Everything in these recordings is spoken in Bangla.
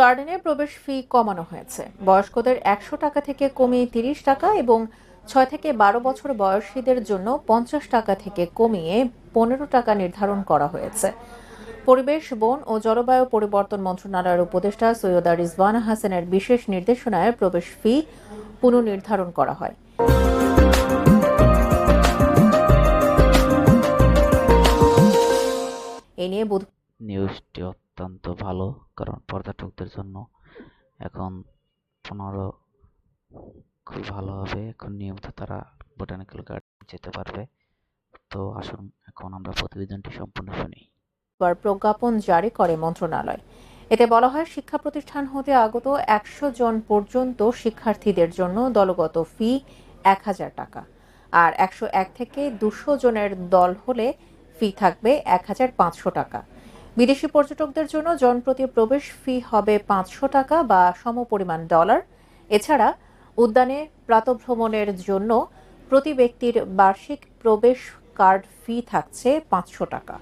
গার্ডেনে প্রবেশ ফি কমানো হয়েছে। বয়স্কদের একশো টাকা থেকে কমিয়ে তিরিশ টাকা এবং ছয় থেকে বারো বছর বয়সীদের জন্য পঞ্চাশ টাকা থেকে কমিয়ে পনেরো টাকা নির্ধারণ করা হয়েছে। পরিবেশ, বন ও জলবায়ু পরিবর্তন মন্ত্রণালয়ের উপদেষ্টা সৈয়দা রিজওয়ানা হাসানের বিশেষ নির্দেশনায় প্রবেশ ফি পুনর্নির্ধারণ করা হয়। এ নিয়ে বুধ অত্যন্ত ভালো, কারণ পর্যটকদের জন্য এখন পনেরো খুব ভালো হবে। এখন নিয়মিত তারা বোটানিক্যাল গার্ডেন যেতে পারবে। তো আসুন, এখন আমরা প্রতিবেদনটি সম্পূর্ণ শুনি। প্রজ্ঞাপন জারি করে মন্ত্রণালয়। এতে বলা হয়, শিক্ষা প্রতিষ্ঠান হতে আগত একশো জন পর্যন্ত শিক্ষার্থীদের জন্য দলগত ফি এক হাজার টাকা। আর একশো এক থেকে দুশো জনের দল হলে ফি থাকবে এক হাজার পাঁচশো টাকা। বিদেশি পর্যটকদের জন্য জনপ্রতি প্রবেশ ফি হবে পাঁচশো টাকা বা সমপরিমাণ ডলার এছাড়া উদ্যানে প্রাতভ্রমণের জন্য প্রতি ব্যক্তির বার্ষিক প্রবেশ কার্ড ফি থাকছে পাঁচশো টাকা।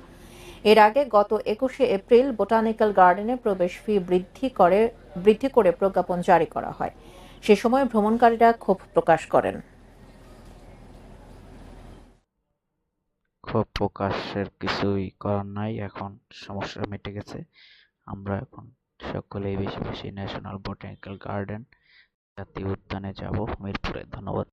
এর আগে গত একুশে এপ্রিল বোটানিক্যাল গার্ডেনে প্রবেশ ফি বৃদ্ধি করে বৃদ্ধি করে প্রজ্ঞাপন জারি করা হয়। সে সময় ভ্রমণকারীরা ক্ষোভ প্রকাশ করেন। প্রকাশের কিছুই করার নাই, এখন সমস্যা মিটে গেছে। আমরা এখন সকলেই বেশি বেশি ন্যাশনাল বোটানিক্যাল গার্ডেন জাতীয় উদ্যানে যাব। মিরপুরে, ধন্যবাদ।